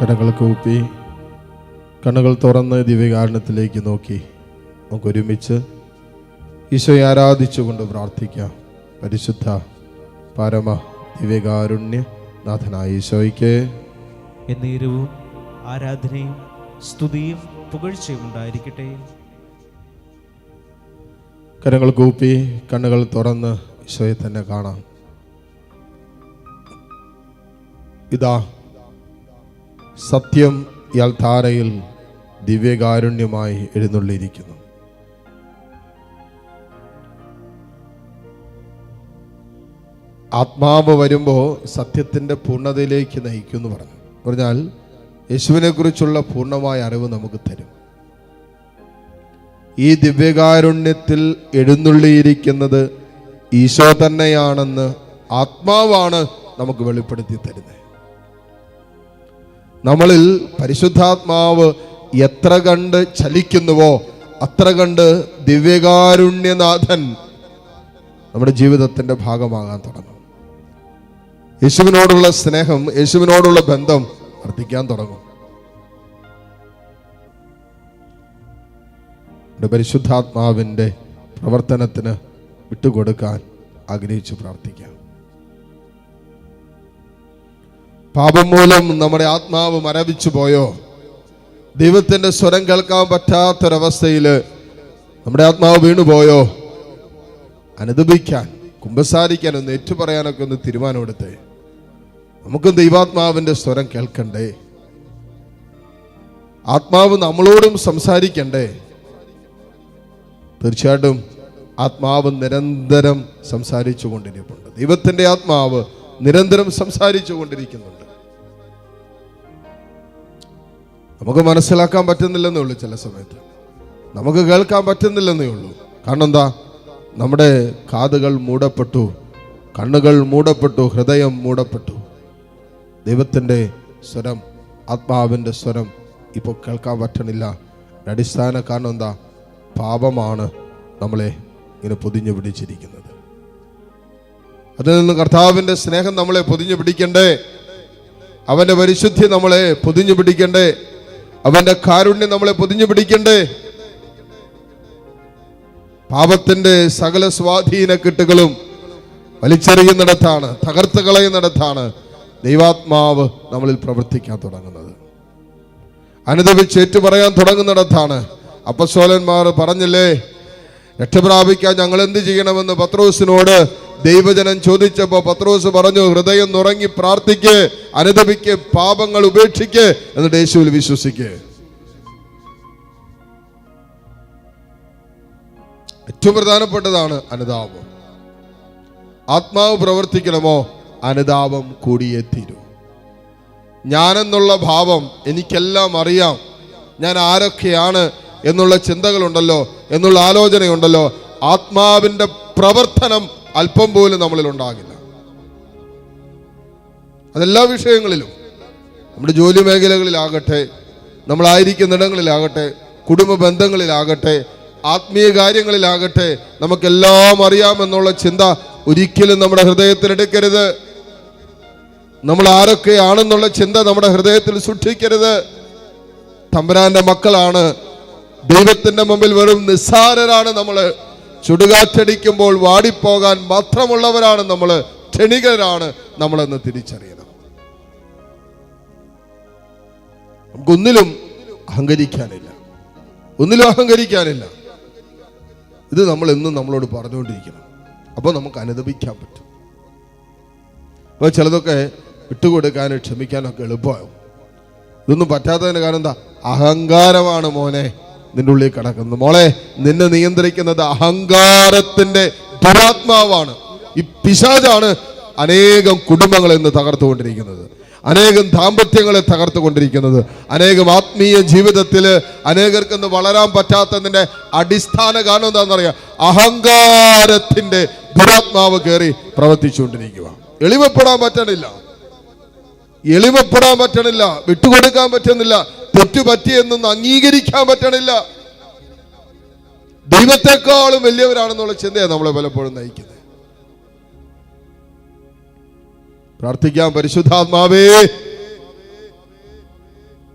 കരങ്ങൾ കൂപ്പി കണ്ണുകൾ തുറന്ന് ദിവ്യകാരണത്തിലേക്ക് നോക്കി. നമുക്ക് ഒരുമിച്ച് ഈശോയെ ആരാധിച്ചുകൊണ്ട് പ്രാർത്ഥിക്കാം. പരിശുദ്ധ പരമ ദിവ്യകാരുണ്യ നാഥനായ ഈശോയ്ക്ക് എന്നീരവും ആരാധനയും സ്തുതിയും പുകഴ്ചയും ഉണ്ടായിരിക്കട്ടെ. കരങ്ങൾ കൂപ്പി കണ്ണുകൾ തുറന്ന് ഈശോയെ തന്നെ കാണാം. ഇതാ സത്യം ഇയാൾ ധാരയിൽ ദിവ്യകാരുണ്യമായി എഴുന്നള്ളിയിരിക്കുന്നു. ആത്മാവ് വരുമ്പോൾ സത്യത്തിന്റെ പൂർണതയിലേക്ക് നയിക്കും എന്ന് പറഞ്ഞു. പറഞ്ഞാൽ യേശുവിനെക്കുറിച്ചുള്ള പൂർണമായ അറിവ് നമുക്ക് തരും. ഈ ദിവ്യകാരുണ്യത്തിൽ എഴുന്നള്ളിയിരിക്കുന്നത് ഈശോ തന്നെയാണെന്ന് ആത്മാവാണ് നമുക്ക് വെളിപ്പെടുത്തി തരുന്നത്. നമ്മളിൽ പരിശുദ്ധാത്മാവ് എത്ര കണ്ട് ചലിക്കുന്നുവോ അത്ര കണ്ട് ദിവ്യകാരുണ്യനാഥൻ നമ്മുടെ ജീവിതത്തിന്റെ ഭാഗമാകാൻ തുടങ്ങും. യേശുവിനോടുള്ള സ്നേഹം യേശുവിനോടുള്ള ബന്ധം വർദ്ധിക്കാൻ തുടങ്ങും. നമ്മുടെ പരിശുദ്ധാത്മാവിന്റെ പ്രവർത്തനത്തിന് വിട്ടുകൊടുക്കാൻ ആഗ്രഹിച്ച് പ്രാർത്ഥിക്കാം. പാപം മൂലം നമ്മുടെ ആത്മാവ് മരവിച്ചു പോയോ? ദൈവത്തിന്റെ സ്വരം കേൾക്കാൻ പറ്റാത്തൊരവസ്ഥയിൽ നമ്മുടെ ആത്മാവ് വീണുപോയോ? അനുദപിക്കാൻ കുമ്പസാരിക്കാൻ ഒന്ന് ഏറ്റുപറയാനൊക്കെ ഒന്ന് തീരുമാനമെടുത്തേ. നമുക്കും ദൈവാത്മാവിന്റെ സ്വരം കേൾക്കണ്ടേ? ആത്മാവ് നമ്മളോടും സംസാരിക്കണ്ടേ? തീർച്ചയായിട്ടും ആത്മാവ് നിരന്തരം സംസാരിച്ചു കൊണ്ടിരിക്കുന്നുണ്ട് ദൈവത്തിന്റെ ആത്മാവ് നിരന്തരം സംസാരിച്ചു കൊണ്ടിരിക്കുന്നുണ്ട് നമുക്ക് മനസ്സിലാക്കാൻ പറ്റുന്നില്ലെന്നേ ഉള്ളൂ ചില സമയത്ത്. നമുക്ക് കേൾക്കാൻ പറ്റുന്നില്ലെന്നേ ഉള്ളൂ. കാരണം എന്താ? നമ്മുടെ കാതുകൾ മൂടപ്പെട്ടു. കണ്ണുകൾ മൂടപ്പെട്ടു. ഹൃദയം മൂടപ്പെട്ടു. ദൈവത്തിന്റെ സ്വരം ആത്മാവിന്റെ സ്വരം ഇപ്പോൾ കേൾക്കാൻ പറ്റണില്ല. അടിസ്ഥാന കാരണം എന്താ? പാപമാണ് നമ്മളെ ഇങ്ങനെ പൊതിഞ്ഞു പിടിച്ചിരിക്കുന്നത്. അതിൽ നിന്ന് കർത്താവിന്റെ സ്നേഹം നമ്മളെ പൊതിഞ്ഞു പിടിക്കണ്ടേ? അവന്റെ പരിശുദ്ധി നമ്മളെ പൊതിഞ്ഞു പിടിക്കണ്ടേ? അവന്റെ കാരുണ്യം നമ്മളെ പൊതിഞ്ഞു പിടിക്കണ്ടേ? പാപത്തിന്റെ സകല സ്വാധീന കെട്ടുകളും വലിച്ചെറിയുന്നിടത്താണ് തകർത്ത് കളയുന്നിടത്താണ് ദൈവാത്മാവ് നമ്മളിൽ പ്രവർത്തിക്കാൻ തുടങ്ങുന്നത്. അനുദപിച്ച് ഏറ്റുപറയാൻ തുടങ്ങുന്നിടത്താണ്. അപ്പസോലന്മാർ പറഞ്ഞില്ലേ രക്ഷപ്രാപിക്കാൻ ഞങ്ങൾ എന്ത് ചെയ്യണമെന്ന് പത്രോസിനോട് ദൈവജനം ചോദിച്ചപ്പോൾ പത്രോസ് പറഞ്ഞു ഹൃദയം നുറങ്ങി പ്രാർത്ഥിക്ക് അനുദപിക്ക് പാപങ്ങൾ ഉപേക്ഷിക്ക് എന്നിട്ട് യേശുവിൽ വിശ്വസിക്ക്. ഏറ്റവും പ്രധാനപ്പെട്ടതാണ് അനുതാപം. ആത്മാവ് പ്രവർത്തിക്കണമോ അനുതാപം കൂടിയേ തീരൂ. ഞാനെന്നുള്ള ഭാവം എനിക്കെല്ലാം അറിയാം. ഞാൻ ആരൊക്കെയാണ് എന്നുള്ള ചിന്തകളുണ്ടല്ലോ എന്നുള്ള ആലോചനയുണ്ടല്ലോ. ആത്മാവിന്റെ പ്രവർത്തനം അല്പം പോലും നമ്മളിൽ ഉണ്ടാകില്ല. അതെല്ലാ വിഷയങ്ങളിലും നമ്മുടെ ജോലി മേഖലകളിലാകട്ടെ നമ്മളായിരിക്കുന്നിടങ്ങളിലാകട്ടെ കുടുംബ ബന്ധങ്ങളിലാകട്ടെ ആത്മീയ കാര്യങ്ങളിലാകട്ടെ നമുക്കെല്ലാം അറിയാമെന്നുള്ള ചിന്ത ഒരിക്കലും നമ്മുടെ ഹൃദയത്തിൽ എടുക്കരുത്. നമ്മൾ ആരൊക്കെയാണെന്നുള്ള ചിന്ത നമ്മുടെ ഹൃദയത്തിൽ സൂക്ഷിക്കരുത്. തമ്പരാന്റെ മക്കളാണ്. ദൈവത്തിന്റെ മുമ്പിൽ വെറും നിസ്സാരരാണ് നമ്മൾ ചുടുകാറ്റടിക്കുമ്പോൾ വാടിപ്പോകാൻ മാത്രമുള്ളവരാണ് നമ്മൾ. ക്ഷണികരാണ് നമ്മളെന്ന് തിരിച്ചറിയണം. നമുക്കൊന്നിലും അഹങ്കരിക്കാനില്ല. ഒന്നിലും അഹങ്കരിക്കാനില്ല. ഇത് നമ്മൾ എന്നും നമ്മളോട് പറഞ്ഞുകൊണ്ടിരിക്കണം. അപ്പോൾ നമുക്ക് അനുദപിക്കാൻ പറ്റും. അപ്പോൾ ചിലതൊക്കെ വിട്ടുകൊടുക്കാനും ക്ഷമിക്കാനൊക്കെ എളുപ്പമാകും. ഇതൊന്നും പറ്റാത്തതിന് കാരണം എന്താ? അഹങ്കാരമാണ് മോനെ. നിന്റെ ഉള്ളിൽ കിടക്കുന്നത് മോളെ നിന്നെ നിയന്ത്രിക്കുന്നത് അഹങ്കാരത്തിന്റെ ദുരാത്മാവാണ്. ഈ പിശാചാണ് അനേകം കുടുംബങ്ങളെ ഇന്ന് തകർത്തുകൊണ്ടിരിക്കുന്നത്. അനേകം ദാമ്പത്യങ്ങളെ തകർത്തുകൊണ്ടിരിക്കുന്നത്. അനേകം ആത്മീയ ജീവിതത്തിൽ അനേകർക്ക് ഇന്ന് വളരാൻ പറ്റാത്തതിന്റെ അടിസ്ഥാന കാരണം എന്താണെന്നറിയാം? അഹങ്കാരത്തിന്റെ ദുരാത്മാവ് കയറി പ്രവർത്തിച്ചുകൊണ്ടിരിക്കുക എളിമപ്പെടാൻ പറ്റണില്ല. എളിമപ്പെടാൻ പറ്റണില്ല. വിട്ടുകൊടുക്കാൻ പറ്റുന്നില്ല. തെറ്റു അംഗീകരിക്കാൻ പറ്റണില്ല. ദൈവത്തെക്കാളും വലിയവരാണെന്നുള്ള ചിന്തയാണ് നമ്മളെ പലപ്പോഴും നയിക്കുന്നത്. പ്രാർത്ഥിക്കാം പരിശുദ്ധാത്മാവേ.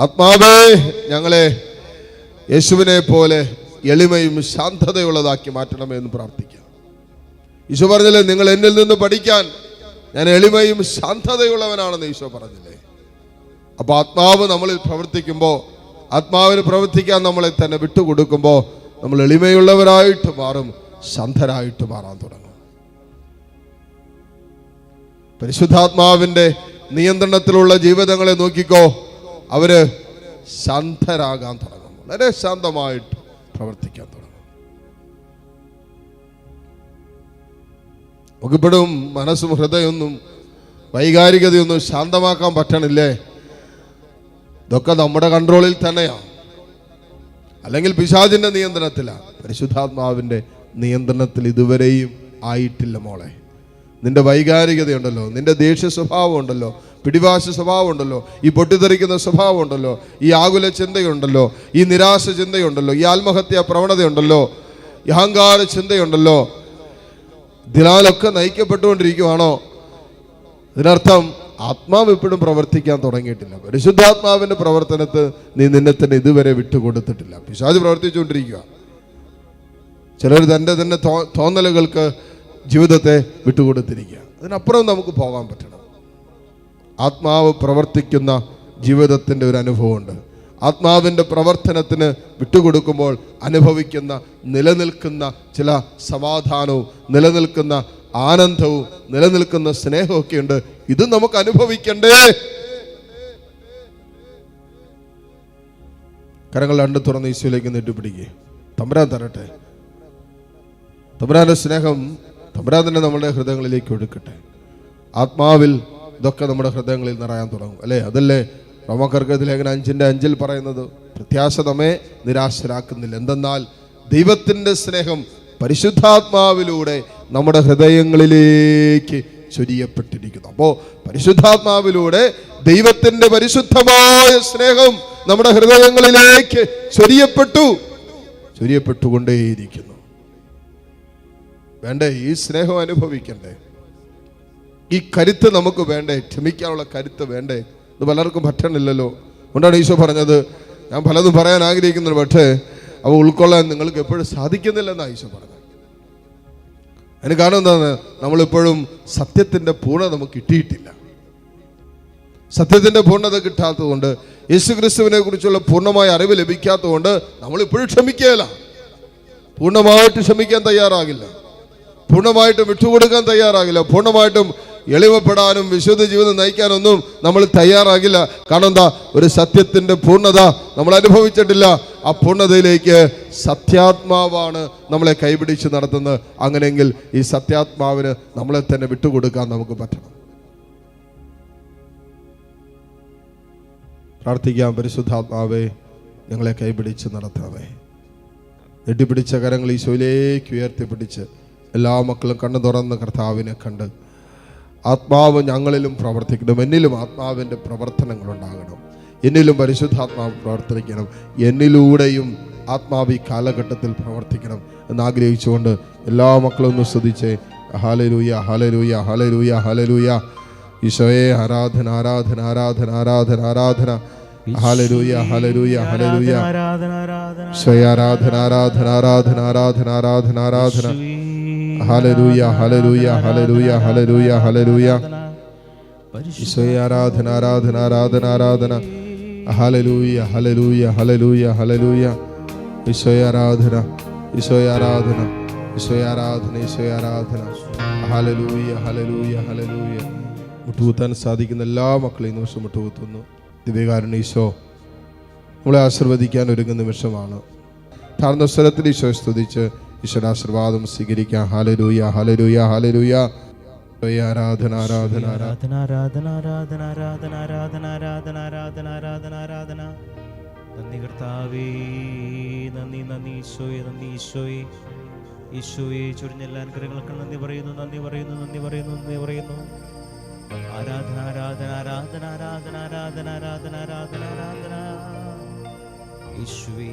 ആത്മാവേ ഞങ്ങളെ യേശുവിനെ പോലെ എളിമയും ശാന്തതയുള്ളതാക്കി മാറ്റണമേ എന്ന് പ്രാർത്ഥിക്കാം. ഈശോ പറഞ്ഞില്ലേ നിങ്ങൾ എന്നിൽ നിന്ന് പഠിക്കാൻ. ഞാൻ എളിമയും ശാന്തതയുള്ളവനാണെന്ന് ഈശോ പറഞ്ഞില്ലേ. അപ്പൊ ആത്മാവ് നമ്മളിൽ പ്രവർത്തിക്കുമ്പോൾ ആത്മാവിന് പ്രവർത്തിക്കാൻ നമ്മളെ തന്നെ വിട്ടുകൊടുക്കുമ്പോൾ നമ്മൾ എളിമയുള്ളവരായിട്ട് മാറും ശാന്തരായിട്ട് മാറാൻ തുടങ്ങും. പരിശുദ്ധാത്മാവിന്റെ നിയന്ത്രണത്തിലുള്ള ജീവിതങ്ങളെ നോക്കിക്കോ അവർ ശാന്തരാകാൻ തുടങ്ങും. വളരെ ശാന്തമായിട്ട് പ്രവർത്തിക്കാൻ തുടങ്ങും. നമുക്കിപ്പോഴും മനസ്സും ഹൃദയമൊന്നും വൈകാരികതയൊന്നും ശാന്തമാക്കാൻ പറ്റണില്ലേ? ഇതൊക്കെ നമ്മുടെ കൺട്രോളിൽ തന്നെയാണ് അല്ലെങ്കിൽ പിശാചിന്റെ നിയന്ത്രണത്തിലാണ് പരിശുദ്ധാത്മാവിന്റെ നിയന്ത്രണത്തിൽ ഇതുവരെയും ആയിട്ടില്ല മോളെ. നിന്റെ വൈകാരികതയുണ്ടല്ലോ നിന്റെ ദേഷ്യ സ്വഭാവം ഉണ്ടല്ലോ പിടിവാശ സ്വഭാവം ഉണ്ടല്ലോ ഈ പൊട്ടിത്തെറിക്കുന്ന സ്വഭാവം ഉണ്ടല്ലോ ഈ ആകുല ചിന്തയുണ്ടല്ലോ ഈ നിരാശ ചിന്തയുണ്ടല്ലോ ഈ ആത്മഹത്യ പ്രവണതയുണ്ടല്ലോ ഈ അഹങ്കാര ചിന്തയുണ്ടല്ലോ. ഇതിനാലൊക്കെ നയിക്കപ്പെട്ടുകൊണ്ടിരിക്കുവാണോ? ഇതിനർത്ഥം ആത്മാവ് ഇപ്പോഴും പ്രവർത്തിക്കാൻ തുടങ്ങിയിട്ടില്ല. പരിശുദ്ധാത്മാവിന്റെ പ്രവർത്തനത്ത് നീ നിന്നെ തന്നെ ഇതുവരെ വിട്ടുകൊടുത്തിട്ടില്ല. പിശാജ് പ്രവർത്തിച്ചുകൊണ്ടിരിക്കുക. ചിലർ തന്റെ തന്നെ തോന്നലുകൾക്ക് ജീവിതത്തെ വിട്ടുകൊടുത്തിരിക്കുക. അതിനപ്പുറം നമുക്ക് പോകാൻ പറ്റണം. ആത്മാവ് പ്രവർത്തിക്കുന്ന ജീവിതത്തിന്റെ ഒരു അനുഭവമുണ്ട്. ആത്മാവിന്റെ പ്രവർത്തനത്തിന് വിട്ടുകൊടുക്കുമ്പോൾ അനുഭവിക്കുന്ന നിലനിൽക്കുന്ന ചില സമാധാനവും നിലനിൽക്കുന്ന ആനന്ദവും നിലനിൽക്കുന്ന സ്നേഹമൊക്കെ ഉണ്ട് ഇത് നമുക്ക് അനുഭവിക്കണ്ടേ? കരങ്ങൾ രണ്ട് തുറന്ന് ഈശോയിലേക്ക് നെട്ടിപ്പിടിക്കുക തമ്പുരാൻ തരട്ടെ. തമ്പുരാന്റെ സ്നേഹം തമ്പുരാൻ തന്നെ നമ്മുടെ ഹൃദയങ്ങളിലേക്ക് ഒഴുക്കട്ടെ. ആത്മാവിൽ ഇതൊക്കെ നമ്മുടെ ഹൃദയങ്ങളിൽ നിറയാൻ തുടങ്ങും. അല്ലേ? അതല്ലേ? റോമക്കർക്കത്തിൽ ലേഖനം അഞ്ചിന്റെ അഞ്ചിൽ പറയുന്നത് പ്രത്യാശ നമ്മെ നിരാശരാക്കുന്നില്ല. എന്തെന്നാൽ ദൈവത്തിന്റെ സ്നേഹം പരിശുദ്ധാത്മാവിലൂടെ നമ്മുടെ ഹൃദയങ്ങളിലേക്ക് ചൊരിയപ്പെട്ടിരിക്കുന്നു. അപ്പോൾ പരിശുദ്ധാത്മാവിലൂടെ ദൈവത്തിന്റെ പരിശുദ്ധമായ സ്നേഹം നമ്മുടെ ഹൃദയങ്ങളിലേക്ക് ചൊരിയപ്പെട്ടു. ചൊരിയപ്പെട്ടുകൊണ്ടേയിരിക്കുന്നു. വേണ്ടേ ഈ സ്നേഹം അനുഭവിക്കണ്ടേ? ഈ കരുത്ത് നമുക്ക് വേണ്ടേ? ക്ഷമിക്കാനുള്ള കരുത്ത് വേണ്ടേ? ഇത് പലർക്കും പറ്റണില്ലല്ലോ. കൊണ്ടാണ് ഈശോ പറഞ്ഞത് ഞാൻ പലതും പറയാൻ ആഗ്രഹിക്കുന്നു പക്ഷേ അവ ഉൾക്കൊള്ളാൻ നിങ്ങൾക്ക് എപ്പോഴും സാധിക്കുന്നില്ലെന്നാണ് ഈശോ പറഞ്ഞത്. അതിന് കാരണം എന്താണ്? നമ്മളിപ്പോഴും സത്യത്തിന്റെ പൂർണത നമുക്ക് കിട്ടിയിട്ടില്ല. സത്യത്തിന്റെ പൂർണത കിട്ടാത്തതുകൊണ്ട് യേശു ക്രിസ്തുവിനെ കുറിച്ചുള്ള പൂർണമായ അറിവ് ലഭിക്കാത്തതുകൊണ്ട് നമ്മളിപ്പോഴും ക്ഷമിക്കുകയില്ല. പൂർണമായിട്ട് ക്ഷമിക്കാൻ തയ്യാറാകില്ല. പൂർണമായിട്ടും വിട്ടുകൊടുക്കാൻ തയ്യാറാകില്ല. പൂർണമായിട്ടും എളിമപ്പെടാനും വിശുദ്ധ ജീവിതം നയിക്കാനൊന്നും നമ്മൾ തയ്യാറാകില്ല. കാരണം എന്താ? ഒരു സത്യത്തിന്റെ പൂർണത നമ്മൾ അനുഭവിച്ചിട്ടില്ല. ആ പൂർണതയിലേക്ക് സത്യാത്മാവാണ് നമ്മളെ കൈപിടിച്ച് നടത്തുന്നത്. അങ്ങനെയെങ്കിൽ ഈ സത്യാത്മാവിന് നമ്മളെ തന്നെ വിട്ടുകൊടുക്കാൻ നമുക്ക് പറ്റണം. പ്രാർത്ഥിക്കാം പരിശുദ്ധാത്മാവേ ഞങ്ങളെ കൈപിടിച്ച് നടത്തണമേ നെട്ടിപ്പിടിച്ച കരങ്ങൾ ഈശോയിലേക്ക് ഉയർത്തിപ്പിടിച്ച് എല്ലാ മക്കളും കണ്ണു തുറന്ന് കർത്താവിനെ കണ്ട് ആത്മാവ് ഞങ്ങളിലും പ്രവർത്തിക്കണം. എന്നിലും ആത്മാവിന്റെ പ്രവർത്തനങ്ങൾ ഉണ്ടാകണം. എന്നിലും പരിശുദ്ധാത്മാവ് പ്രവർത്തിക്കണം. എന്നിലൂടെയും ആത്മാവ് ഈ കാലഘട്ടത്തിൽ പ്രവർത്തിക്കണം എന്നാഗ്രഹിച്ചുകൊണ്ട് എല്ലാ മക്കളും ഒന്ന് ശ്രദ്ധിച്ച്. ഹാലലൂയ ഹാലലൂയ ഹാലലൂയ ഹാലലൂയ ഈശോയെ ആരാധന ആരാധന ആരാധന ആരാധന ആരാധന. ഹാലലൂയ ഹാലലൂയ ഹാലലൂയ ഈശോയെ ആരാധന ആരാധന ആരാധന ആരാധന ആരാധന ആരാധന. ഹാലലൂയ ഹാലലൂയ ഹാലലൂയ ഹാലലൂയ ഹാലലൂയ ഈശോയെ ആരാധന ആരാധന ആരാധന ആരാധന. ഹലലൂയ ഹലലൂയ ഹലലൂയ ഹലലൂയ ഈശോയാരാധന ഈശോയാരാധന ഈശോയാരാധന ഈശോയാരാധന ഹലലൂയ ഹലലൂയ ഹലലൂയ മുട്ടുകുത്താൻ സാധിക്കുന്ന എല്ലാ മക്കളെയും നിമിഷം മുട്ടുകുത്തുന്നു. ദിവ്യകാരുണ്യ ഈശോ നമ്മളെ ആശീർവദിക്കാൻ ഒരുങ്ങുന്ന നിമിഷമാണ്. താഴ്ന്ന സ്വരത്തിൽ ഈശോ സ്തുതിച്ച് ഈശോയുടെ സ്വീകരിക്കാം. ഹാലരൂയ ഹാലരൂയ ഹാലരൂയ ആരാധന ആരാധന ആരാധന ആരാധന ആരാധന ആരാധന ആരാധന ആരാധന ആരാധന ആരാധന ആരാധന നന്ദി കർത്താവേ നന്ദി നന്ദി ഈശോയെ നന്ദി ഈശോയെ ഈശോയെ ചൊരിഞ്ഞ എല്ലാ അനുഗ്രഹങ്ങൾക്കും നന്ദി പറയുന്നു നന്ദി പറയുന്നു നന്ദി പറയുന്നു നന്ദി പറയുന്നു ആരാധന ആരാധന ആരാധന ആരാധന ആരാധന ആരാധന ആരാധന ആരാധന യേശുവേ